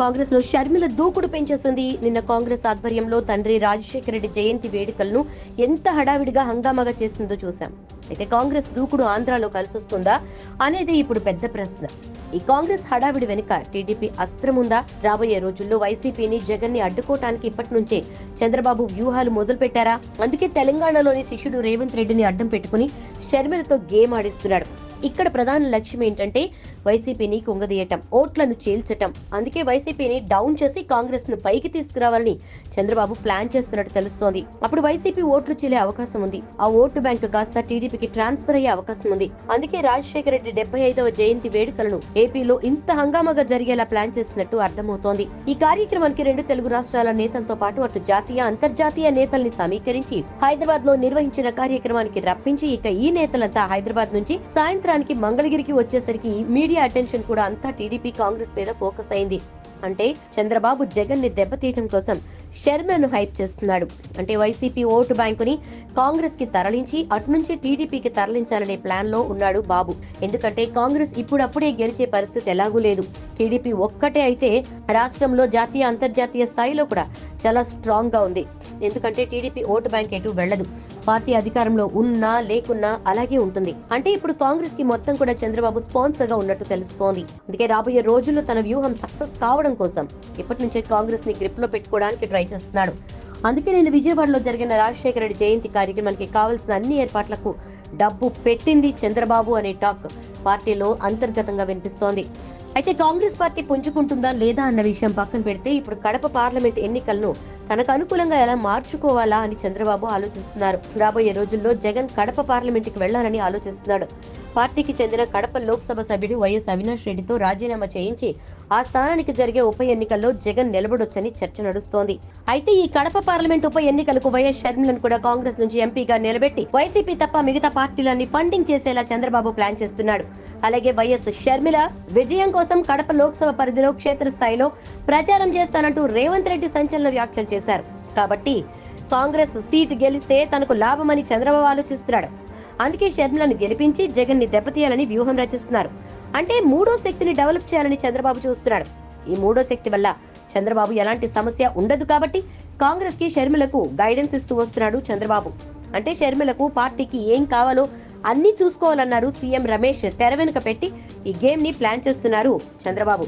కాంగ్రెస్లో షర్మిల దూకుడు పెంచేసింది నిన్న కాంగ్రెస్ ఆధ్వర్యంలో తండ్రి రాజశేఖర రెడ్డి జయంతి వేడుకలను ఎంత హడావిడిగా హంగామాగా చేసిందో చూశాం. అయితే కాంగ్రెస్ దూకుడు ఆంధ్రాలో కలిసొస్తుందా అనేది ఇప్పుడు పెద్ద ప్రశ్న. ఈ కాంగ్రెస్ హడావిడి వెనుక టీడీపీ అస్త్రముందా రాబోయే రోజుల్లో వైసీపీని జగన్ని అడ్డుకోవటానికి ఇప్పటి నుంచే చంద్రబాబు వ్యూహాలు మొదలు పెట్టారా అందుకే తెలంగాణలోని శిష్యుడు రేవంత్ రెడ్డిని అడ్డం పెట్టుకుని షర్మిలతో గేమ్ ఆడిస్తున్నాడు. ఇక్కడ ప్రధాన లక్ష్యం ఏంటంటే వైసీపీని కుంగదీయటం ఓట్లను చీల్చటం. అందుకే వైసీపీని డౌన్ చేసి కాంగ్రెస్ను పైకి తీసుకురావాలని చంద్రబాబు ప్లాన్ చేస్తున్నట్టు తెలుస్తోంది. అప్పుడు వైసీపీ ఓట్లు చీలే అవకాశం ఉంది. ఆ ఓటు బ్యాంక్ కాస్త టీడీపీకి ట్రాన్స్ఫర్ అయ్యే అవకాశం ఉంది. అందుకే రాజశేఖర రెడ్డి డెబ్బై ఐదవ జయంతి వేడుకలను ఏపీలో ఇంత హంగామాగా జరిగేలా ప్లాన్ చేసినట్టు అర్థమవుతోంది. ఈ కార్యక్రమానికి రెండు తెలుగు రాష్ట్రాల నేతలతో పాటు అటు జాతీయ అంతర్జాతీయ నేతల్ని సమీకరించి హైదరాబాద్లో నిర్వహించిన కార్యక్రమానికి రప్పించి ఇక ఈ నేతలంతా హైదరాబాద్ నుంచి సాయంత్రం సాయంత్రానికి మంగళగిరికి వచ్చేసరికి మీడియా అటెన్షన్ కూడా అంతా టీడీపీ కాంగ్రెస్ మీద ఫోకస్ అయింది. అంటే చంద్రబాబు జగన్ని దెబ్బతీయటం కోసం షర్మను హైప్ చేస్తున్నాడు. అంటే వైసీపీ ఓటు బ్యాంకుని కాంగ్రెస్కి తరలించి అటు నుంచి టీడీపీకి తరలించాలనే ప్లాన్లో ఉన్నాడు బాబు. ఎందుకంటే కాంగ్రెస్ ఇప్పుడప్పుడే గెలిచే పరిస్థితి ఎలాగూ లేదు. టీడీపీ ఒక్కటే అయితే రాష్ట్రంలో జాతీయ అంతర్జాతీయ స్థాయిలో కూడా చాలా స్ట్రాంగ్గా ఉంది. ఎందుకంటే టీడీపీ ఓటు బ్యాంక్ ఎటు వెళ్ళదు. పార్టీ అధికారంలో ఉన్నా లేకున్నా అలాగే ఉంటుంది. అంటే ఇప్పుడు కాంగ్రెస్కి మొత్తం కూడా చంద్రబాబు స్పాన్సర్గా ఉన్నట్టు తెలుస్తోంది. అందుకే రాబోయే రోజుల్లో తన వ్యూహం సక్సెస్ కావడం కోసం ఇప్పటి నుంచే కాంగ్రెస్ని గ్రిప్లో పెట్టుకోవడానికి ట్రై చేస్తున్నాడు. అందుకే నేను విజయవాడలో జరిగిన రాజశేఖర రెడ్డి జయంతి కార్యక్రమానికి కావాల్సిన అన్ని ఏర్పాట్లకు డబ్బు పెట్టింది చంద్రబాబు అనే టాక్ పార్టీలో అంతర్గతంగా వినిపిస్తోంది. అయితే కాంగ్రెస్ పార్టీ పుంజుకుంటుందా లేదా అన్న విషయం పక్కన పెడితే ఇప్పుడు కడప పార్లమెంట్ ఎన్నికలను తనకు అనుకూలంగా ఎలా మార్చుకోవాలా అని చంద్రబాబు ఆలోచిస్తున్నారు. రాబోయే రోజుల్లో జగన్ కడప పార్లమెంట్కి వెళ్ళాలని ఆలోచిస్తున్నాడు. పార్టీకి చెందిన కడప లోక్సభ సభ్యుడు వైఎస్ అవినాష్ రెడ్డితో రాజీనామా చేయించి ఆ స్థానానికి జరిగే ఉప ఎన్నికల్లో జగన్ నిలబడొచ్చని చర్చ నడుస్తోంది. అయితే ఈ కడప పార్లమెంట్ ఉప ఎన్నికలకు వైఎస్ షర్మిలను కూడా కాంగ్రెస్ నుంచి ఎంపీగా నిలబెట్టి వైసీపీ తప్ప మిగతా పార్టీలన్నీ ఫండింగ్ చేసేలా చంద్రబాబు ప్లాన్ చేస్తున్నాడు. అలాగే వైఎస్ షర్మిల విజయం కోసం కడప లోక్సభ పరిధిలో క్షేత్రస్థాయిలో ప్రచారం చేస్తానంటూ రేవంత్ రెడ్డి సంచలన వ్యాఖ్యలు చేశారు. కాబట్టి కాంగ్రెస్ సీట్ గెలిస్తే తనకు లాభమని చంద్రబాబు ఆలోచిస్తున్నాడు. అందుకే షర్మిలను గెలిపించి జగన్ని దెబ్బతీయాలని వ్యూహం రచిస్తున్నారు. అంటే మూడో శక్తిని డెవలప్ చేయాలని చంద్రబాబు చూస్తున్నాడు. ఈ మూడో శక్తి వల్ల చంద్రబాబు ఎలాంటి సమస్య ఉండదు కాబట్టి కాంగ్రెస్కి షర్మిలకు గైడెన్స్ ఇస్తూ వస్తున్నాడు చంద్రబాబు. అంటే షర్మిలకు పార్టీకి ఏం కావాలో అన్ని చూసుకోవాలన్నారు సీఎం రమేష్ తెర వెనుక పెట్టి ఈ గేమ్ని ప్లాన్ చేస్తున్నారు చంద్రబాబు.